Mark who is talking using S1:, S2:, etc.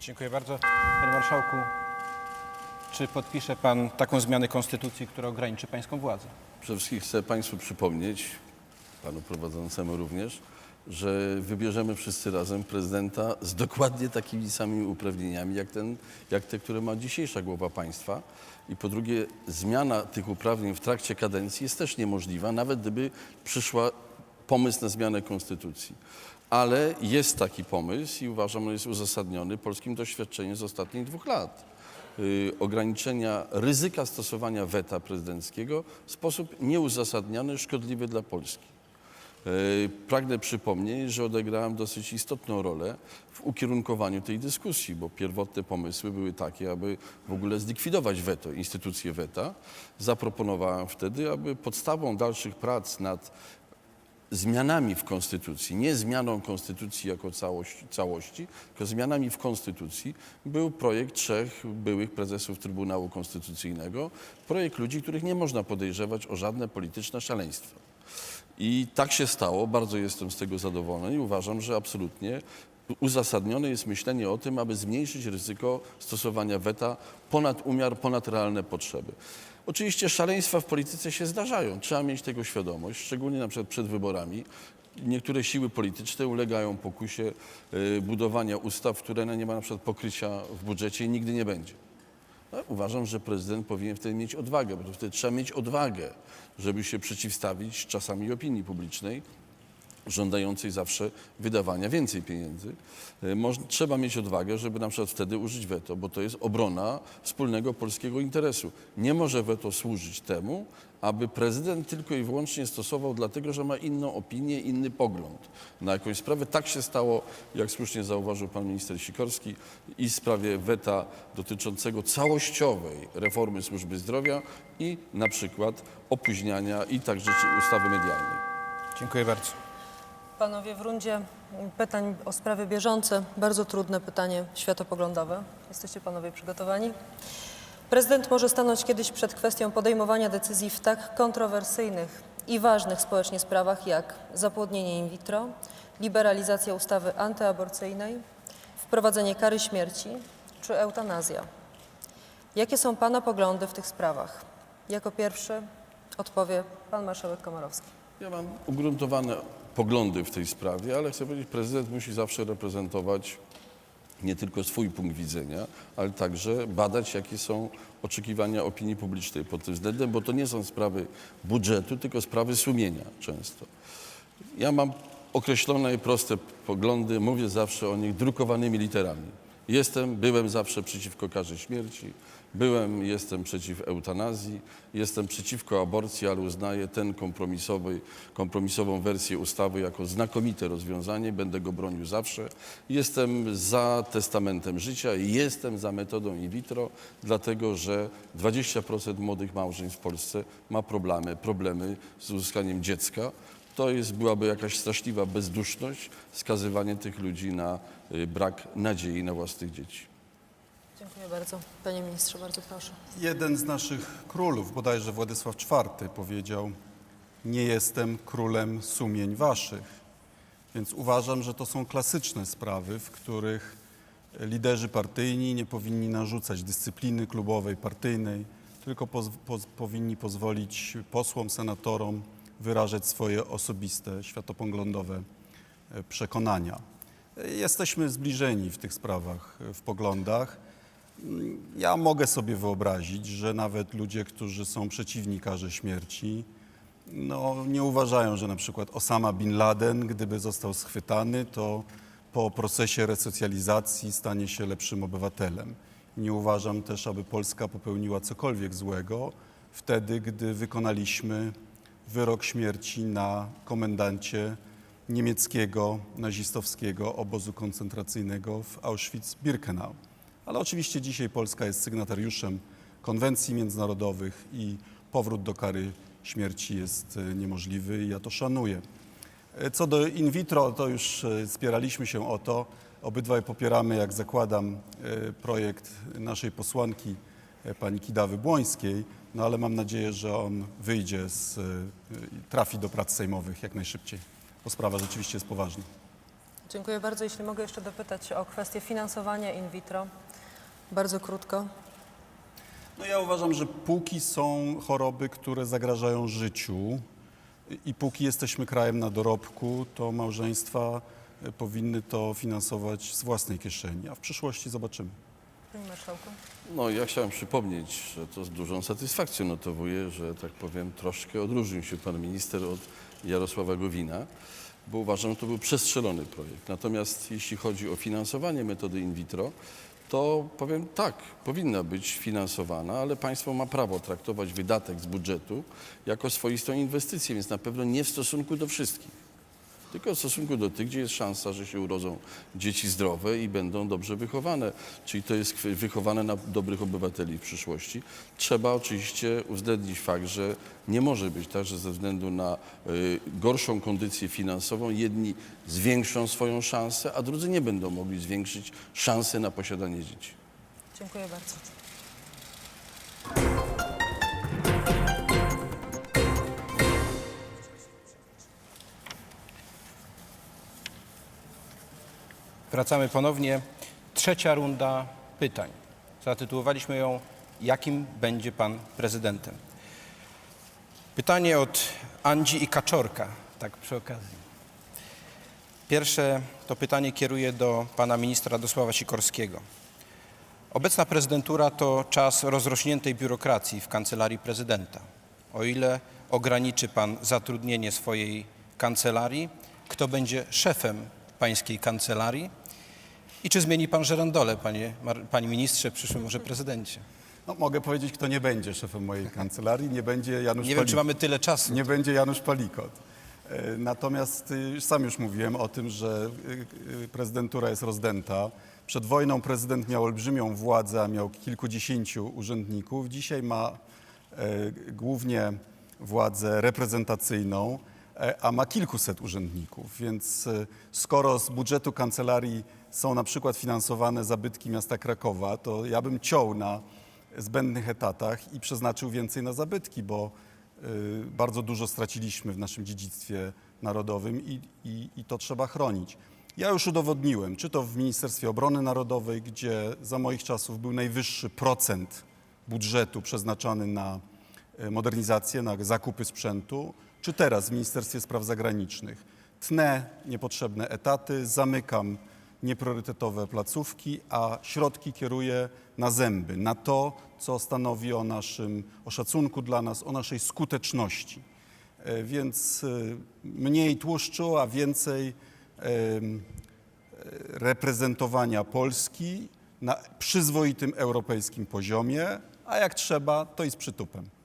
S1: Dziękuję bardzo. Panie Marszałku, czy podpisze Pan taką zmianę konstytucji, która ograniczy Pańską władzę?
S2: Przede wszystkim chcę Państwu przypomnieć, Panu prowadzącemu również, że wybierzemy wszyscy razem prezydenta z dokładnie takimi samymi uprawnieniami, jak, ten, jak te, które ma dzisiejsza głowa państwa. I po drugie, zmiana tych uprawnień w trakcie kadencji jest też niemożliwa, nawet gdyby przyszła pomysł na zmianę konstytucji. Ale jest taki pomysł i uważam, że jest uzasadniony polskim doświadczeniem z ostatnich dwóch lat y, ograniczenia ryzyka stosowania weta prezydenckiego w sposób nieuzasadniony, szkodliwy dla Polski. Y, Pragnę przypomnieć, że odegrałem dosyć istotną rolę w ukierunkowaniu tej dyskusji, bo pierwotne pomysły były takie, aby w ogóle zlikwidować weto, instytucję weta. Zaproponowałem wtedy, aby podstawą dalszych prac nad zmianami w Konstytucji, nie zmianą Konstytucji jako całości, całości, tylko zmianami w Konstytucji, był projekt trzech byłych prezesów Trybunału Konstytucyjnego, projekt ludzi, których nie można podejrzewać o żadne polityczne szaleństwo. I tak się stało, bardzo jestem z tego zadowolony i uważam, że absolutnie uzasadnione jest myślenie o tym, aby zmniejszyć ryzyko stosowania weta ponad umiar, ponad realne potrzeby. Oczywiście szaleństwa w polityce się zdarzają, trzeba mieć tego świadomość, szczególnie na przykład przed wyborami. Niektóre siły polityczne ulegają pokusie y, budowania ustaw, które no, nie ma na przykład pokrycia w budżecie i nigdy nie będzie. No, uważam, że prezydent powinien wtedy mieć odwagę, bo wtedy trzeba mieć odwagę, żeby się przeciwstawić czasami opinii publicznej, żądającej zawsze wydawania więcej pieniędzy. E, trzeba mieć odwagę, żeby na przykład wtedy użyć weto, bo to jest obrona wspólnego polskiego interesu. Nie może weto służyć temu, aby prezydent tylko i wyłącznie stosował dlatego, że ma inną opinię, inny pogląd na jakąś sprawę. Tak się stało, jak słusznie zauważył pan minister Sikorski, i w sprawie weta dotyczącego całościowej reformy służby zdrowia i na przykład opóźniania i także ustawy medialnej.
S1: Dziękuję bardzo.
S3: Panowie w rundzie pytań o sprawy bieżące. Bardzo trudne pytanie światopoglądowe. Jesteście panowie przygotowani? Prezydent może stanąć kiedyś przed kwestią podejmowania decyzji w tak kontrowersyjnych i ważnych społecznie sprawach jak zapłodnienie in vitro, liberalizacja ustawy antyaborcyjnej, wprowadzenie kary śmierci czy eutanazja. Jakie są Pana poglądy w tych sprawach? Jako pierwszy odpowie Pan Marszałek Komorowski.
S2: Ja mam ugruntowane poglądy w tej sprawie, ale chcę powiedzieć, prezydent musi zawsze reprezentować nie tylko swój punkt widzenia, ale także badać, jakie są oczekiwania opinii publicznej pod tym względem, bo to nie są sprawy budżetu, tylko sprawy sumienia często. Ja mam określone i proste poglądy, mówię zawsze o nich drukowanymi literami. Jestem, byłem zawsze przeciwko karze śmierci, byłem, jestem przeciw eutanazji, jestem przeciwko aborcji, ale uznaję kompromisowy, kompromisową wersję ustawy jako znakomite rozwiązanie, będę go bronił zawsze. Jestem za testamentem życia i jestem za metodą in vitro, dlatego że 20% młodych małżeństw w Polsce ma problemy, problemy z uzyskaniem dziecka to jest, byłaby jakaś straszliwa bezduszność, skazywanie tych ludzi na y, brak nadziei na własnych dzieci.
S3: Dziękuję bardzo. Panie ministrze, bardzo proszę.
S4: Jeden z naszych królów, bodajże Władysław IV, powiedział: Nie jestem królem sumień waszych. Więc uważam, że to są klasyczne sprawy, w których liderzy partyjni nie powinni narzucać dyscypliny klubowej, partyjnej, tylko poz, poz, powinni pozwolić posłom, senatorom wyrażać swoje osobiste, światopoglądowe e, przekonania. Jesteśmy zbliżeni w tych sprawach, e, w poglądach. Ja mogę sobie wyobrazić, że nawet ludzie, którzy są przeciwni karze śmierci, no, nie uważają, że na przykład Osama Bin Laden, gdyby został schwytany, to po procesie resocjalizacji stanie się lepszym obywatelem. Nie uważam też, aby Polska popełniła cokolwiek złego wtedy, gdy wykonaliśmy wyrok śmierci na komendancie niemieckiego nazistowskiego obozu koncentracyjnego w Auschwitz-Birkenau. Ale oczywiście dzisiaj Polska jest sygnatariuszem konwencji międzynarodowych i powrót do kary śmierci jest e, niemożliwy i ja to szanuję. E, Co do in vitro, to już e, spieraliśmy się o to. Obydwaj popieramy, jak zakładam, projekt naszej posłanki pani Kidawy Błońskiej, no ale mam nadzieję, że on wyjdzie z, e, i trafi do prac sejmowych jak najszybciej, bo sprawa rzeczywiście jest poważna.
S3: Dziękuję bardzo. Jeśli mogę jeszcze dopytać o kwestię finansowania in vitro. Bardzo krótko.
S4: No ja uważam, że póki są choroby, które zagrażają życiu i póki jesteśmy krajem na dorobku, to małżeństwa e, powinny to finansować z własnej kieszeni, a w przyszłości zobaczymy.
S3: Panie Marszałku.
S2: No, ja chciałem przypomnieć, że to z dużą satysfakcją notowuję, że tak powiem troszkę odróżnił się pan minister od Jarosława Gowina, bo uważam, że to był przestrzelony projekt. Natomiast jeśli chodzi o finansowanie metody in vitro, to powiem tak, powinna być finansowana, ale państwo ma prawo traktować wydatek z budżetu jako swoistą inwestycję, więc na pewno nie w stosunku do wszystkich tylko w stosunku do tych, gdzie jest szansa, że się urodzą dzieci zdrowe i będą dobrze wychowane. Czyli to jest wychowane na dobrych obywateli w przyszłości. Trzeba oczywiście uwzględnić fakt, że nie może być tak, że ze względu na y, gorszą kondycję finansową jedni zwiększą swoją szansę, a drudzy nie będą mogli zwiększyć szansy na posiadanie dzieci.
S3: Dziękuję bardzo.
S1: Wracamy ponownie. Trzecia runda pytań. Zatytułowaliśmy ją Jakim będzie pan prezydentem? Pytanie od Andzi i Kaczorka, tak przy okazji. Pierwsze to pytanie kieruję do pana ministra Radosława Sikorskiego. Obecna prezydentura to czas rozrośniętej biurokracji w kancelarii prezydenta. O ile ograniczy pan zatrudnienie swojej kancelarii, kto będzie szefem pańskiej kancelarii i czy zmieni pan żerandole, panie, panie ministrze, przyszłym może prezydencie?
S4: No, mogę powiedzieć, kto nie będzie szefem mojej kancelarii. Nie będzie Janusz
S1: Nie wiem, czy mamy tyle czasu.
S4: Nie będzie Janusz Palikot. E, Natomiast y, sam już mówiłem o tym, że y, y, prezydentura jest rozdęta. Przed wojną prezydent miał olbrzymią władzę, a miał kilkudziesięciu urzędników. Dzisiaj ma e, głównie władzę reprezentacyjną, a ma kilkuset urzędników. Więc e, skoro z budżetu kancelarii są na przykład finansowane zabytki miasta Krakowa, to ja bym ciął na zbędnych etatach i przeznaczył więcej na zabytki, bo y, bardzo dużo straciliśmy w naszym dziedzictwie narodowym i, i, i to trzeba chronić. Ja już udowodniłem, czy to w Ministerstwie Obrony Narodowej, gdzie za moich czasów był najwyższy procent budżetu przeznaczany na modernizację, na zakupy sprzętu, czy teraz w Ministerstwie Spraw Zagranicznych. Tnę niepotrzebne etaty, zamykam niepriorytetowe placówki, a środki kieruję na zęby, na to, co stanowi o naszym, o szacunku dla nas, o naszej skuteczności. E, Więc e, mniej tłuszczu, a więcej e, reprezentowania Polski na przyzwoitym europejskim poziomie, a jak trzeba, to i z przytupem.